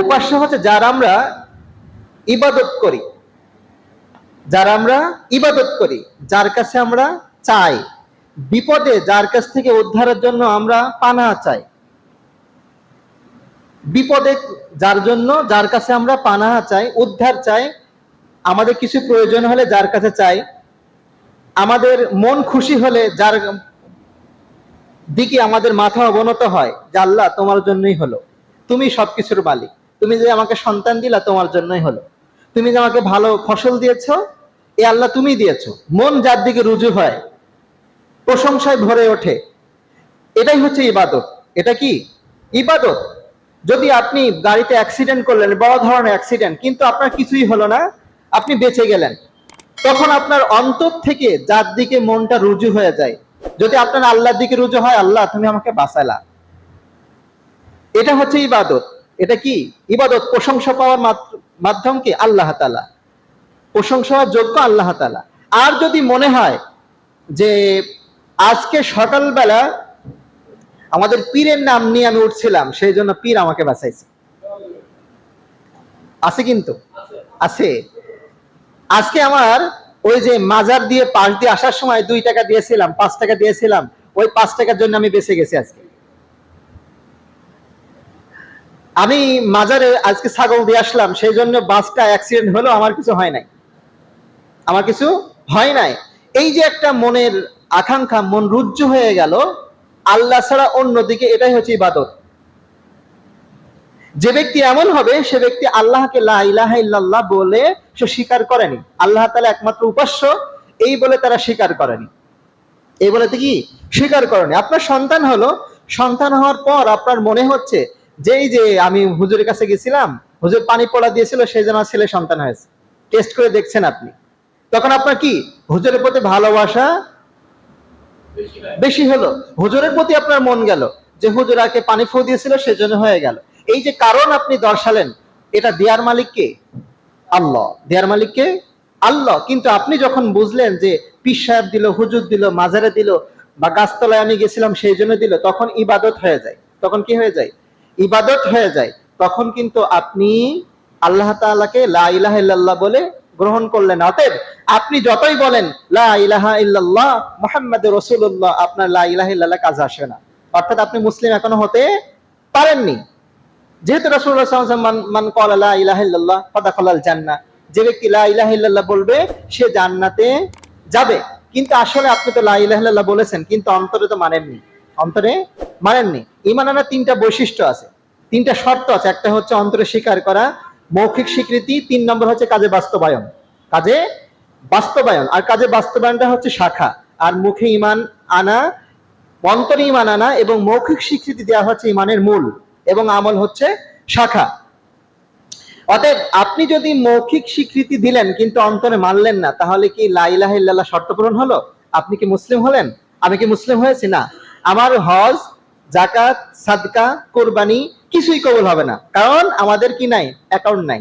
উপাস্য হচ্ছে যার আমরা ইবাদত করি। যার আমরা ইবাদত করি, যার কাছে আমরা চাই। বিপদে যার কাছ থেকে উদ্ধারের জন্য আমরা পানা চাই। বিপদে যার জন্য যার কাছে আমরা পানা চাই, উদ্ধার চাই, আমাদের কিছু প্রয়োজন হলে যার কাছে চাই, আমাদের মন খুশি হলে যার দিকে আমাদের মাথা অবনত হয় যে, আল্লাহ, তোমার জন্যই হলো। তুমি সবকিছুর মালিক। তুমি যে আমাকে সন্তান দিলা তোমার জন্যই হলো। তুমি যে আমাকে ভালো ফসল দিয়েছ, এ আল্লাহ তুমি দিয়েছ। মন যার দিকে রুজু হয়, প্রশংসায় ভরে ওঠে। এটাই হচ্ছে ইবাদত। এটা কি? ইবাদত। যদি আপনি গাড়িতে অ্যাক্সিডেন্ট করলেন, বড় ধরনের অ্যাক্সিডেন্ট কিন্তু আপনার কিছুই হলো না, আপনি বেঁচে গেলেন। তখন আপনার অন্তর থেকে যার দিকে মনটা রুজু হয়ে যায়। যদি আপনার আল্লাহর দিকে রুজু হয়, আল্লাহ তুমি আমাকে বাঁচালা। এটা হচ্ছে ইবাদত। এটা কি? ইবাদত, প্রশংসা পাওয়ার মাধ্যম কি? আল্লাহ তালা প্রশংসা হওয়ার যোগ্য আল্লাহ তালা আর যদি মনে হয় যে আজকে সকালবেলা আমাদের পীরের নাম নিয়ে আমি উঠছিলাম, সেই জন্য পীর আমাকে বাঁচাইছে। আছে কিন্তু? আছে। আজকে আমার ওই যে মাজার দিয়ে পাশ দিয়ে আসার সময় দুই টাকা দিয়েছিলাম, পাঁচ টাকা দিয়েছিলাম, ওই পাঁচ টাকার জন্য আমি বেঁচে গেছি আজকে। আমি মাজারে আজকে ছাগল দিয়ে আসলাম, সেই জন্য বাসটা অ্যাক্সিডেন্ট হলো আমার কিছু হয় নাই। আমার কিছু হয় নাই। এই যে একটা মনের আকাঙ্ক্ষা, মন রুজ্জু হয়ে গেল, আল্লাহ ছাড়া অন্যদিকে এটাই হচ্ছে ইবাদত। যে ব্যক্তি এমন হবে, সে ব্যক্তি আল্লাহকে লা ইলাহা ইল্লাল্লাহ বলে সে স্বীকার করেনি। আল্লাহ তাআলা একমাত্র উপাস্য, এই বলে তারা স্বীকার করেনি। এই বলে কি? স্বীকার করেনি। আপনার সন্তান হলো, সন্তান হওয়ার পর আপনার মনে হচ্ছে যে এই যে আমি হুজুরের কাছে গেছিলাম, হুজুর পানি পড়া দিয়েছিল সেই জন্য ছেলে সন্তান হয়েছে। টেস্ট করে দেখছেন আপনি। তখন আপনার কি? হুজুরের প্রতি ভালোবাসা বেশি হলো। হুজুরের প্রতি আপনার মন গেল যে হুজুর আগে পানি ফু দিয়েছিল সেজন্য হয়ে গেল। এই যে কারণ আপনি দর্শালেন, এটা দেয়ার মালিক কে? আল্লাহ। দেয়ার মালিক কে? আল্লাহ। কিন্তু আপনি যখন বুঝলেন যে পীর সাহেব দিল, হুজুর দিল, মাজারে দিল, বা গাছতলায় আমি গেছিলাম, সেই জন্য দিল, তখন ইবাদত হয়ে যায়। তখন কি হয়ে যায়? ইবাদত হয়ে যায়, তখন কিন্তু আপনি আল্লাহ তাআলাকে লা ইলাহা ইল্লাল্লাহ বলে গ্রহণ করলেন। অতএব আপনি যতই বলেন আপনার কাজে আসে না। অর্থাৎ আপনি মুসলিম এখনও হতে পারেননি। যেহেতু রাসূলুল্লাহ মান যে ব্যক্তি লা বলবে, সে জান্নাতে যাবে। কিন্তু আসলে আপনি তো লা বলেছেন, কিন্তু অন্তরে তো মানেননি। অন্তরে মানেননি। ঈমান আনার তিনটা বৈশিষ্ট্য আছে। তিনটা শর্ত আছে। একটা হচ্ছে অন্তরে স্বীকার করা, মৌখিক স্বীকৃতি, তিন নম্বর হচ্ছে কাজে বাস্তবায়ন। কাজে বাস্তবায়ন। আর কাজে বাস্তবায়নটা হচ্ছে শাখা। আর মুখে ইমান আনা, অন্তরে ইমান আনা এবং মৌখিক স্বীকৃতি দেওয়া হচ্ছে ইমানের মূল এবং আমল হচ্ছে শাখা। অতএব আপনি যদি মৌখিক স্বীকৃতি দিলেন কিন্তু অন্তরে মানলেন না, তাহলে কি লাইলাহ শর্ত পূরণ হলো? আপনি কি মুসলিম হলেন? আমি কি মুসলিম হয়েছি? না। আমার হজ জাকাত সাদকা, কোরবানি কিছুই কবল হবে না। কারণ আমাদের কি নাই? অ্যাকাউন্ট নাই।